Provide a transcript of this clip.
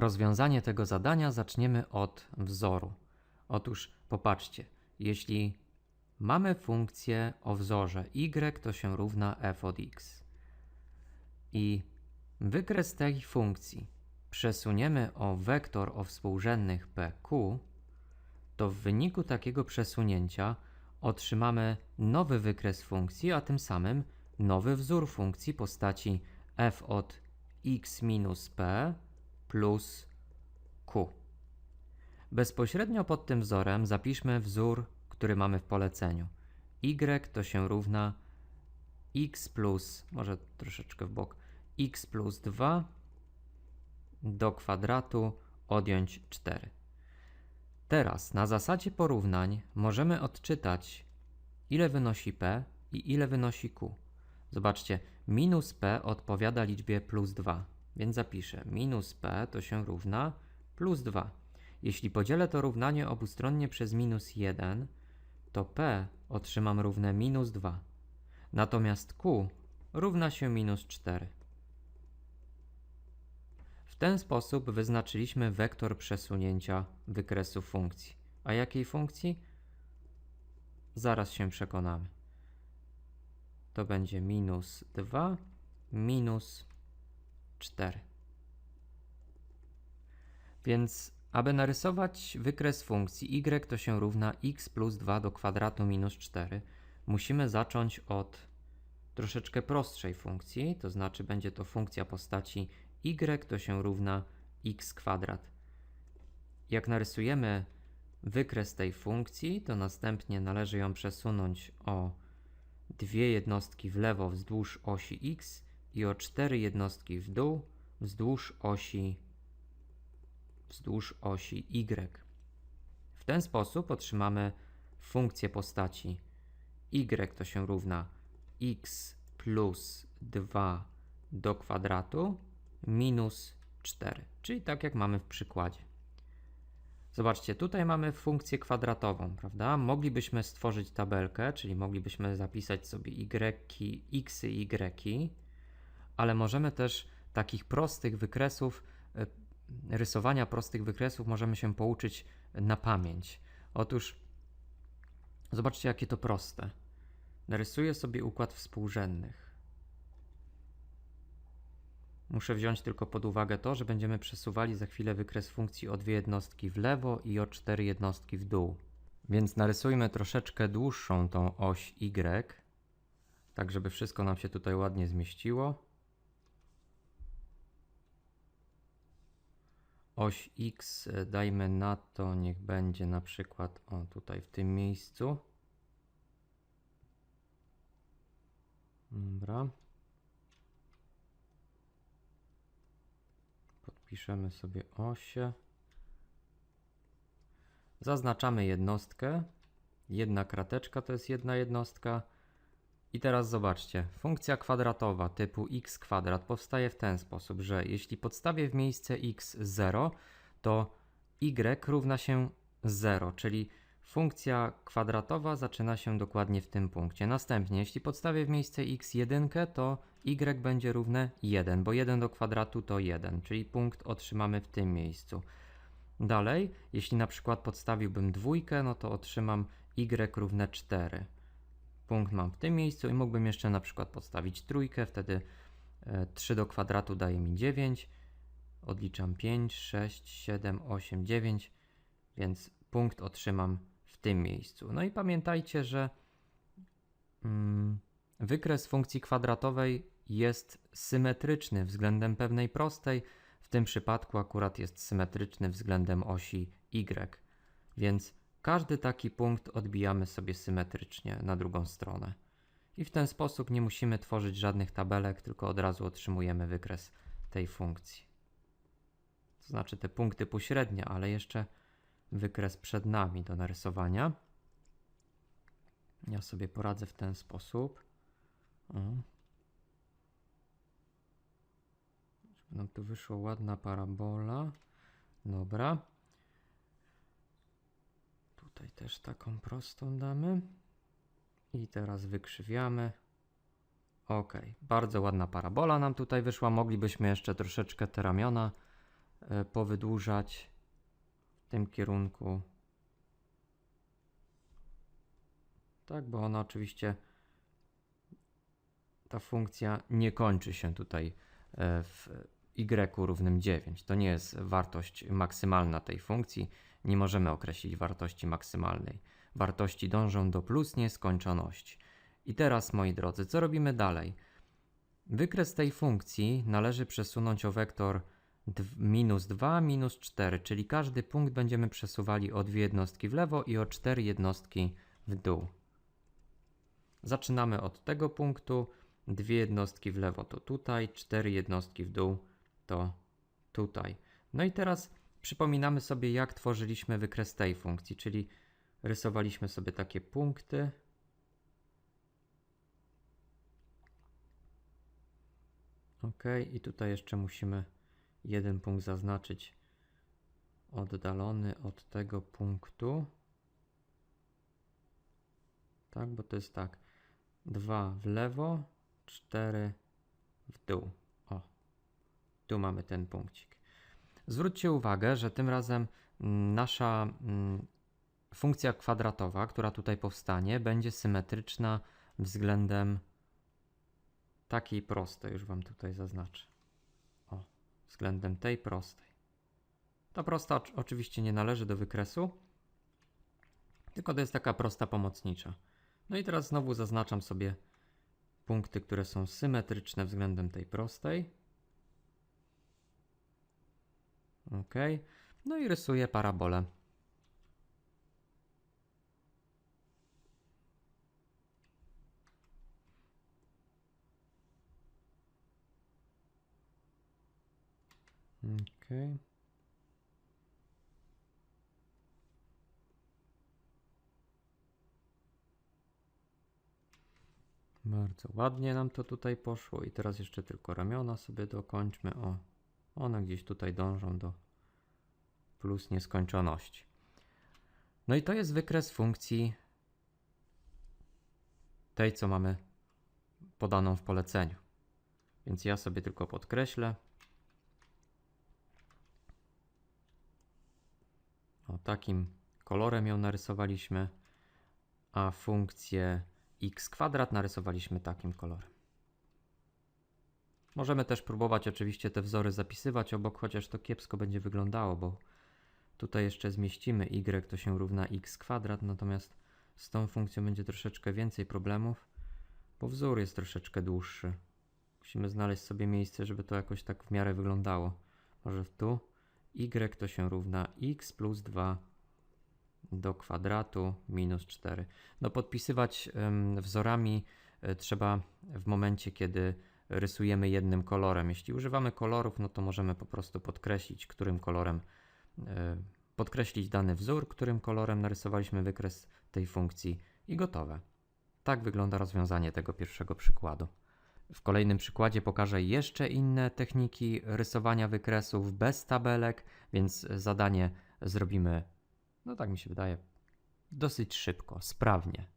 rozwiązanie tego zadania zaczniemy od wzoru. Otóż popatrzcie, jeśli mamy funkcję o wzorze y, to się równa f od x. I wykres tej funkcji przesuniemy o wektor o współrzędnych pq, to w wyniku takiego przesunięcia otrzymamy nowy wykres funkcji, a tym samym nowy wzór funkcji postaci f od x minus p plus q. Bezpośrednio pod tym wzorem zapiszmy wzór, który mamy w poleceniu. y to się równa x plus, może troszeczkę w bok, x plus 2 do kwadratu odjąć 4. Teraz na zasadzie porównań możemy odczytać ile wynosi p i ile wynosi q. Zobaczcie, minus p odpowiada liczbie plus 2, więc zapiszę minus p to się równa plus 2. Jeśli podzielę to równanie obustronnie przez minus 1, to p otrzymam równe minus 2. Natomiast q równa się minus 4. W ten sposób wyznaczyliśmy wektor przesunięcia wykresu funkcji. A jakiej funkcji? Zaraz się przekonamy. To będzie minus 2 minus 4. Więc aby narysować wykres funkcji y to się równa x plus 2 do kwadratu minus 4, musimy zacząć od troszeczkę prostszej funkcji, to znaczy będzie to funkcja postaci y to się równa x kwadrat. Jak narysujemy wykres tej funkcji, to następnie należy ją przesunąć o dwie jednostki w lewo wzdłuż osi x i o cztery jednostki w dół wzdłuż osi wzdłuż osi y. W ten sposób otrzymamy funkcję postaci y to się równa x plus 2 do kwadratu minus 4, czyli tak jak mamy w przykładzie. Zobaczcie, tutaj mamy funkcję kwadratową, prawda? Moglibyśmy stworzyć tabelkę, czyli moglibyśmy zapisać sobie y, x i y, ale możemy też takich prostych wykresów, e, rysowania prostych wykresów możemy się pouczyć na pamięć. Otóż zobaczcie, jakie to proste. Narysuję sobie układ współrzędnych. Muszę wziąć tylko pod uwagę to, że będziemy przesuwali za chwilę wykres funkcji o dwie jednostki w lewo i o cztery jednostki w dół. Więc narysujmy troszeczkę dłuższą tą oś y, tak żeby wszystko nam się tutaj ładnie zmieściło. Oś x e, dajmy na to, niech będzie na przykład o tutaj w tym miejscu. Dobra. Piszemy sobie osie. Zaznaczamy jednostkę. Jedna krateczka to jest jedna jednostka. I teraz zobaczcie, funkcja kwadratowa typu x kwadrat powstaje w ten sposób, że jeśli podstawię w miejsce x 0, to y równa się 0, czyli Funkcja kwadratowa zaczyna się dokładnie w tym punkcie. Następnie, jeśli podstawię w miejsce x 1, to y będzie równe 1, bo 1 do kwadratu to 1, czyli punkt otrzymamy w tym miejscu. Dalej, jeśli na przykład podstawiłbym dwójkę, no to otrzymam y równe 4. Punkt mam w tym miejscu i mógłbym jeszcze na przykład podstawić trójkę, wtedy 3 e, do kwadratu daje mi 9. Odliczam 5, 6, 7, 8, 9, więc punkt otrzymam w tym miejscu. No i pamiętajcie, że mm, wykres funkcji kwadratowej jest symetryczny względem pewnej prostej. W tym przypadku akurat jest symetryczny względem osi y. Więc każdy taki punkt odbijamy sobie symetrycznie na drugą stronę. I w ten sposób nie musimy tworzyć żadnych tabelek, tylko od razu otrzymujemy wykres tej funkcji. To znaczy te punkty pośrednie, ale jeszcze wykres przed nami do narysowania. Ja sobie poradzę w ten sposób. Żeby nam tu wyszła ładna parabola. Dobra. Też taką prostą damy. I teraz wykrzywiamy. Ok, bardzo ładna parabola nam tutaj wyszła. Moglibyśmy jeszcze troszeczkę te ramiona e, powydłużać w tym kierunku. Tak, bo ona oczywiście ta funkcja nie kończy się tutaj e, w y równym 9. To nie jest wartość maksymalna tej funkcji. Nie możemy określić wartości maksymalnej. Wartości dążą do plus nieskończoności. I teraz, moi drodzy, co robimy dalej? Wykres tej funkcji należy przesunąć o wektor minus 2, minus 4, czyli każdy punkt będziemy przesuwali o dwie jednostki w lewo i o cztery jednostki w dół. Zaczynamy od tego punktu. Dwie jednostki w lewo to tutaj, cztery jednostki w dół to tutaj. No i teraz przypominamy sobie, jak tworzyliśmy wykres tej funkcji, czyli rysowaliśmy sobie takie punkty. Ok, i tutaj jeszcze musimy jeden punkt zaznaczyć oddalony od tego punktu. Tak, bo to jest tak. 2 w lewo, 4 w dół. O, tu mamy ten punkcik. Zwróćcie uwagę, że tym razem mm, nasza mm, funkcja kwadratowa, która tutaj powstanie, będzie symetryczna względem takiej prostej, już Wam tutaj zaznaczę. O, względem tej prostej. Ta prosta oczy- oczywiście nie należy do wykresu, tylko to jest taka prosta pomocnicza. No i teraz znowu zaznaczam sobie punkty, które są symetryczne względem tej prostej. Ok. No i rysuję parabolę. Ok. Bardzo ładnie nam to tutaj poszło i teraz jeszcze tylko ramiona sobie dokończmy. O, one gdzieś tutaj dążą do plus nieskończoności. No i to jest wykres funkcji tej, co mamy podaną w poleceniu. Więc ja sobie tylko podkreślę. O, takim kolorem ją narysowaliśmy, a funkcję x kwadrat narysowaliśmy takim kolorem. Możemy też próbować oczywiście te wzory zapisywać obok, chociaż to kiepsko będzie wyglądało, bo tutaj jeszcze zmieścimy y to się równa x kwadrat, natomiast z tą funkcją będzie troszeczkę więcej problemów, bo wzór jest troszeczkę dłuższy. Musimy znaleźć sobie miejsce, żeby to jakoś tak w miarę wyglądało. Może tu y to się równa x plus 2 do kwadratu minus 4. No podpisywać ym, wzorami y, trzeba w momencie, kiedy rysujemy jednym kolorem. Jeśli używamy kolorów, no to możemy po prostu podkreślić, którym kolorem podkreślić dany wzór, którym kolorem narysowaliśmy wykres tej funkcji i gotowe. Tak wygląda rozwiązanie tego pierwszego przykładu. W kolejnym przykładzie pokażę jeszcze inne techniki rysowania wykresów bez tabelek, więc zadanie zrobimy, no tak mi się wydaje, dosyć szybko, sprawnie.